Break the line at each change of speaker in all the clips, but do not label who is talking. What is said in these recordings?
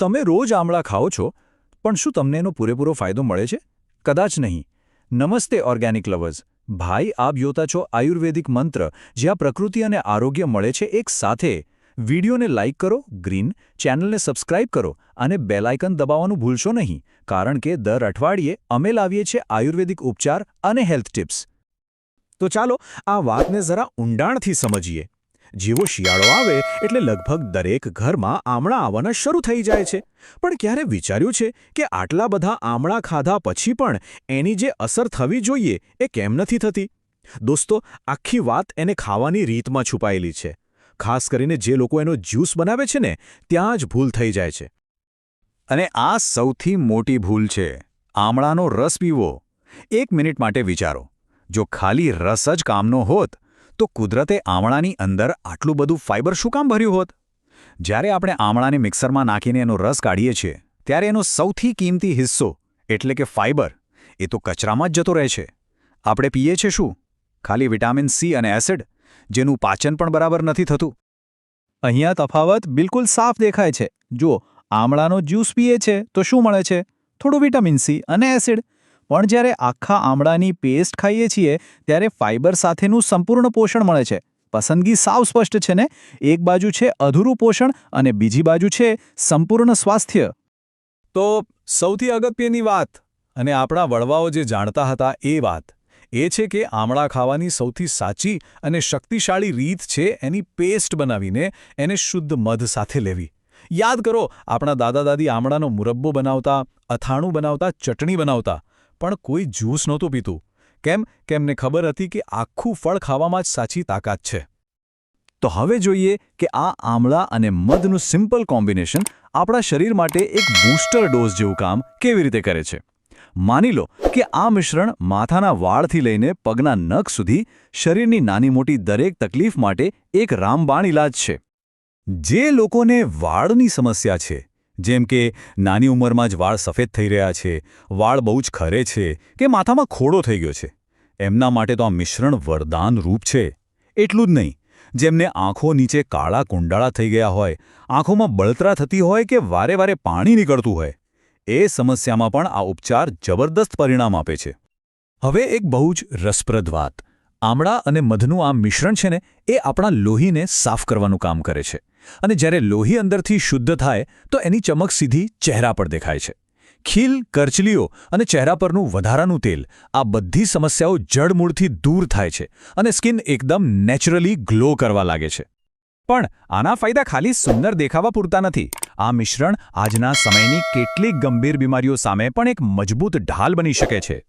તમે રોજ આમળા ખાઓ છો, પણ શું તમને એનો પૂરેપૂરો ફાયદો મળે છે? કદાચ નહીં. નમસ્તે, ઓર્ગેનિક લવર્સ. ભાઈ, આપ જોતા છો આયુર્વેદિક મંત્ર જ્યાં પ્રકૃતિ અને આરોગ્ય મળે છે એક સાથે. વિડીયોને લાઇક કરો, ગ્રીન. ચેનલને સબસ્ક્રાઇબ કરો અને બેલાયકન દબાવવાનું ભૂલશો નહીં, કારણ કે દર અઠવાડિયે અમે લાવીએ છીએ આયુર્વેદિક ઉપચાર અને હેલ્થ ટિપ્સ. તો ચાલો આ વાતને જરા ઊંડાણથી સમજીએ. જેવો શિયાળો આવે એટલે લગભગ દરેક ઘરમાં આમળા આવવાના શરૂ થઈ જાય છે. પણ ક્યારે વિચાર્યું છે કે આટલા બધા આમળા ખાધા પછી પણ એની જે અસર થવી જોઈએ એ કેમ નથી થતી? દોસ્તો, આખી વાત એને ખાવાની રીતમાં છુપાયેલી છે. ખાસ કરીને જે લોકો એનો જ્યુસ બનાવે છે ને, ત્યાં જ ભૂલ થઈ જાય છે. અને આ સૌથી મોટી ભૂલ છે. આમળાનો રસ પીવો. એક મિનિટ માટે વિચારો. જો ખાલી રસ જ કામનો હોત તો કુદરતે આમળાની અંદર આટલું બધું ફાઇબર શું કામ ભર્યું હોત? જ્યારે આપણે આમળાને મિક્સરમાં નાખીને એનો રસ કાઢીએ છીએ, ત્યારે એનો સૌથી કિંમતી હિસ્સો, એટલે કે ફાઇબર એ તો કચરામાં જ જતો રહે છે. આપણે પીએ છીએ શું? ખાલી વિટામિન સી અને એસિડ, જેનું પાચન પણ બરાબર નથી થતું. અહીંયા તફાવત બિલકુલ સાફ દેખાય છે. જુઓ, આમળાનો જ્યુસ પીએ છે તો શું મળે છે? થોડું વિટામિન સી અને એસિડ પણ જ્યારે આખા આમળાની પેસ્ટ ખાઈએ છીએ, ત્યારે ફાઇબર સાથેનું સંપૂર્ણ પોષણ મળે છે. પસંદગી સાવ સ્પષ્ટ છે ને? એક બાજુ છે અધૂરું પોષણ અને બીજી બાજુ છે સંપૂર્ણ સ્વાસ્થ્ય. તો સૌથી અગત્યની વાત અને આપણા વડવાઓ જે જાણતા હતા એ વાત એ છે કે આમળા ખાવાની સૌથી સાચી અને શક્તિશાળી રીત છે એની પેસ્ટ બનાવીને એને શુદ્ધ મધ સાથે લેવી. યાદ કરો, આપણા દાદા દાદી આમળાનો મુરબ્બો બનાવતા, અથાણું બનાવતા, ચટણી બનાવતા પણ કોઈ જ્યુસ નહોતું પીતું. કેમ? કેમને ખબર હતી કે આખું ફળ ખાવામાં જ સાચી તાકાત છે. તો હવે જોઈએ કે આ આમળા અને મધનું સિમ્પલ કોમ્બિનેશન આપણા શરીર માટે એક બૂસ્ટર ડોઝ જેવું કામ કેવી રીતે કરે છે. માની લો કે આ મિશ્રણ માથાના વાળથી લઈને પગના નખ સુધી શરીરની નાની મોટી દરેક તકલીફ માટે એક રામબાણ ઇલાજ છે. જે લોકોને વાળની સમસ્યા છે જેમ કે, નાની ઉંમરમાં જ વાળ સફેદ થઈ રહ્યા છે, વાળ બહુ જ ખરે છે કે માથામાં ખોડો થઈ ગયો છે. એમના માટે તો આ મિશ્રણ વરદાન રૂપ છે. એટલું જ નહીં, જેમને આંખો નીચે કાળા કુંડાળા થઈ ગયા હોય, આંખોમાં બળતરા થતી હોય કે વારે વારે પાણી નીકળતું હોય, એ સમસ્યામાં પણ આ ઉપચાર જબરદસ્ત પરિણામ આપે છે. હવે એક બહુ જ રસપ્રદ વાત. આમળા અને મધનું આ મિશ્રણ છે ને, એ આપણા લોહીને સાફ કરવાનું કામ કરે છે. અને જ્યારે લોહી અંદરથી શુદ્ધ થાય, તો એની ચમક સીધી ચહેરા પર દેખાય છે. ખીલ, કરચલીઓ અને ચહેરા પરનું વધારાનું તેલ, આ બધી સમસ્યાઓ જડમૂળથી દૂર થાય છે અને સ્કિન એકદમ નેચરલી ગ્લો કરવા લાગે છે. પણ આના ફાયદા ખાલી સુંદર દેખાવા પૂરતા નથી. આ મિશ્રણ આજના સમયની કેટલીક ગંભીર બીમારીઓ સામે પણ એક મજબૂત ઢાલ બની શકે છે.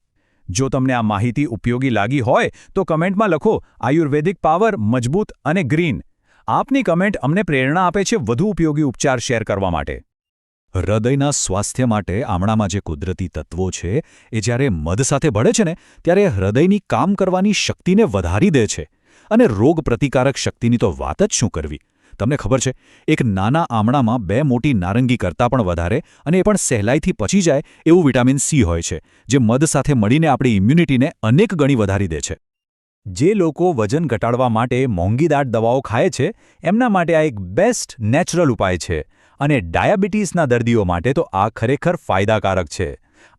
જો તમને આ માહિતી ઉપયોગી લાગી હોય, તો કમેન્ટમાં લખો આયુર્વેદિક પાવર મજબૂત અને ગ્રીન. આપની કમેન્ટ અમને પ્રેરણા આપે છે વધુ ઉપયોગી ઉપચાર શેર કરવા માટે. હૃદયના સ્વાસ્થ્ય માટે આમણામાં જે કુદરતી તત્વો છે, એ જ્યારે મધ સાથે ભળે છે ને, ત્યારે હૃદયની કામ કરવાની શક્તિને વધારી દે છે. અને રોગ પ્રતિકારક શક્તિની તો વાત જ શું કરવી? તમને ખબર છે, એક નાના આમણામાં બે મોટી નારંગી કરતાં પણ વધારે અને એ પણ સહેલાઈથી પચી જાય એવું વિટામિન સી હોય છે, જે મધ સાથે મળીને આપણી ઇમ્યુનિટીને અનેક ગણી વધારી દે છે. જે લોકો વજન ઘટાડવા માટે મોંઘીદાટ દવાઓ ખાય છે, એમના માટે આ એક બેસ્ટ નેચરલ ઉપાય છે અને ડાયાબિટીસના દર્દીઓ માટે તો આ ખરેખર ફાયદાકારક છે.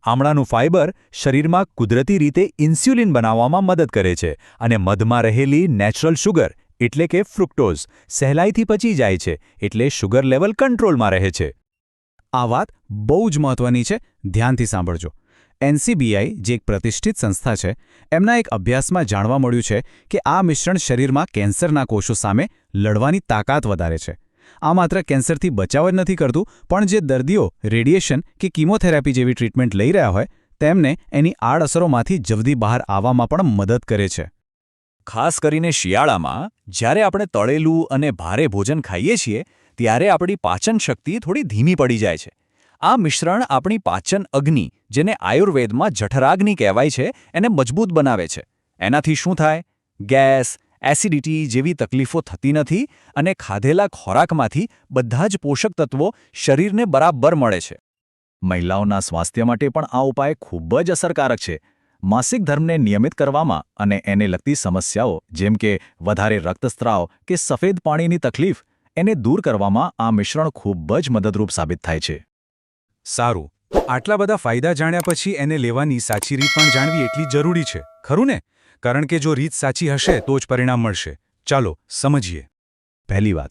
આમળાનું ફાઇબર શરીરમાં કુદરતી રીતે ઇન્સ્યુલિન બનાવવામાં મદદ કરે છે અને મધમાં રહેલી નેચરલ શુગર એટલે કે ફ્રુક્ટોઝ સહેલાઈથી પચી જાય છે એટલે શુગર લેવલ કંટ્રોલમાં રહે છે. આ વાત બહુ જ મહત્વની છે, ધ્યાનથી સાંભળજો. એનસીબીઆઈ, જે એક પ્રતિષ્ઠિત સંસ્થા છે, એમના એક અભ્યાસમાં જાણવા મળ્યું છે કે આ મિશ્રણ શરીરમાં કેન્સરના કોષો સામે લડવાની તાકાત વધારે છે. આ માત્ર કેન્સરથી બચાવ જ નથી કરતું, પણ જે દર્દીઓ રેડિયેશન કે કિમોથેરાપી જેવી ટ્રીટમેન્ટ લઈ રહ્યા હોય, તેમને એની આડઅસરોમાંથી જલ્દી બહાર આવવામાં પણ મદદ કરે છે. ખાસ કરીને શિયાળામાં, જ્યારે આપણે તળેલું અને ભારે ભોજન ખાઈએ છીએ, ત્યારે આપણી પાચન શક્તિ થોડી ધીમી પડી જાય છે. આ મિશ્રણ આપણી પાચન અગ્નિ, જેને આયુર્વેદમાં જઠરાગ્નિ કહેવાય છે, એને મજબૂત બનાવે છે. એનાથી શું થાય? ગેસ, એસિડિટી જેવી તકલીફો થતી નથી અને ખાધેલા ખોરાકમાંથી બધા જ પોષક તત્વો શરીરને બરાબર મળે છે. મહિલાઓના સ્વાસ્થ્ય માટે પણ આ ઉપાય ખૂબ જ અસરકારક છે. માસિક ધર્મને નિયમિત કરવામાં અને એને લગતી સમસ્યાઓ, જેમ કે વધારે રક્તસ્ત્રાવ કે સફેદ પાણીની તકલીફ, એને દૂર કરવામાં આ મિશ્રણ ખૂબ જ મદદરૂપ સાબિત થાય છે.
સારું. આટલા બધા ફાયદા જાણ્યા પછી એને લેવાની સાચી રીત પણ જાણવી એટલી જરૂરી છે. ખરું ને? કારણ કે જો રીત સાચી હશે તો જ પરિણામ મળશે. ચાલો, સમજીએ.
પહેલી વાત,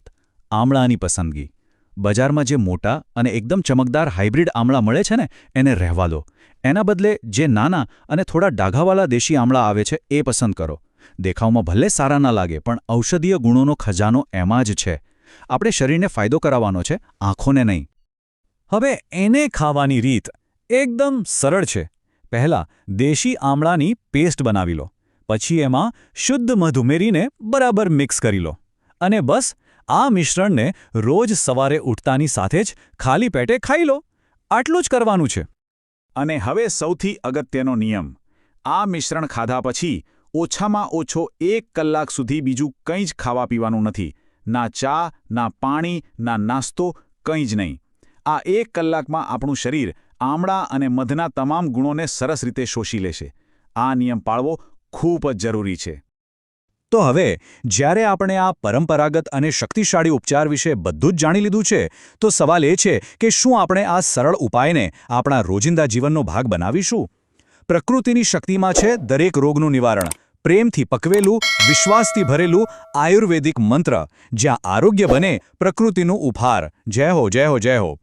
આમળાની પસંદગી. બજારમાં જે મોટા અને એકદમ ચમકદાર હાઇબ્રિડ આમળા મળે છે ને, એને રહેવા દો. એના બદલે જે નાના અને થોડા ડાઘાવાળા દેશી આમળા આવે છે, એ પસંદ કરો. દેખાવમાં ભલે સારા ના લાગે, પણ ઔષધીય ગુણોનો ખજાનો એમાં જ છે. આપણે શરીરને ફાયદો કરાવવાનો છે, આંખોને નહીં. હવે એને ખાવાની રીત એકદમ સરળ છે. પહેલાં દેશી આમળાની પેસ્ટ બનાવી લો, પછી એમાં શુદ્ધ મધ ઉમેરીને બરાબર મિક્સ કરી લો. અને બસ, આ મિશ્રણને રોજ સવારે ઉઠતાની સાથે જ ખાલી પેટે ખાઈ લો. આટલું જ કરવાનું છે. અને હવે સૌથી અગત્યનો નિયમ, આ મિશ્રણ ખાધા પછી ઓછામાં ઓછો એક કલાક સુધી બીજું કંઈ જ ખાવા પીવાનું નથી. ના ચા, ના પાણી, ના નાસ્તો, કંઈ જ નહીં. આ એક કલાકમાં આપણું શરીર આમળા અને મધના તમામ ગુણોને સરસ રીતે શોષી લેશે. આ નિયમ પાળવો ખૂબ જ જરૂરી છે. તો હવે, જ્યારે આપણે આ પરંપરાગત અને શક્તિશાળી ઉપચાર વિશે બધું જ જાણી લીધું છે, તો સવાલ એ છે કે શું આપણે આ સરળ ઉપાયને આપણા રોજિંદા જીવનનો ભાગ બનાવીશું? પ્રકૃતિની શક્તિમાં છે દરેક રોગનું નિવારણ, પ્રેમથી પકવેલું, વિશ્વાસથી ભરેલું આયુર્વેદિક મંત્ર, જ્યાં આરોગ્ય બને પ્રકૃતિનું ઉપહાર. જય હો જય હો જય હો.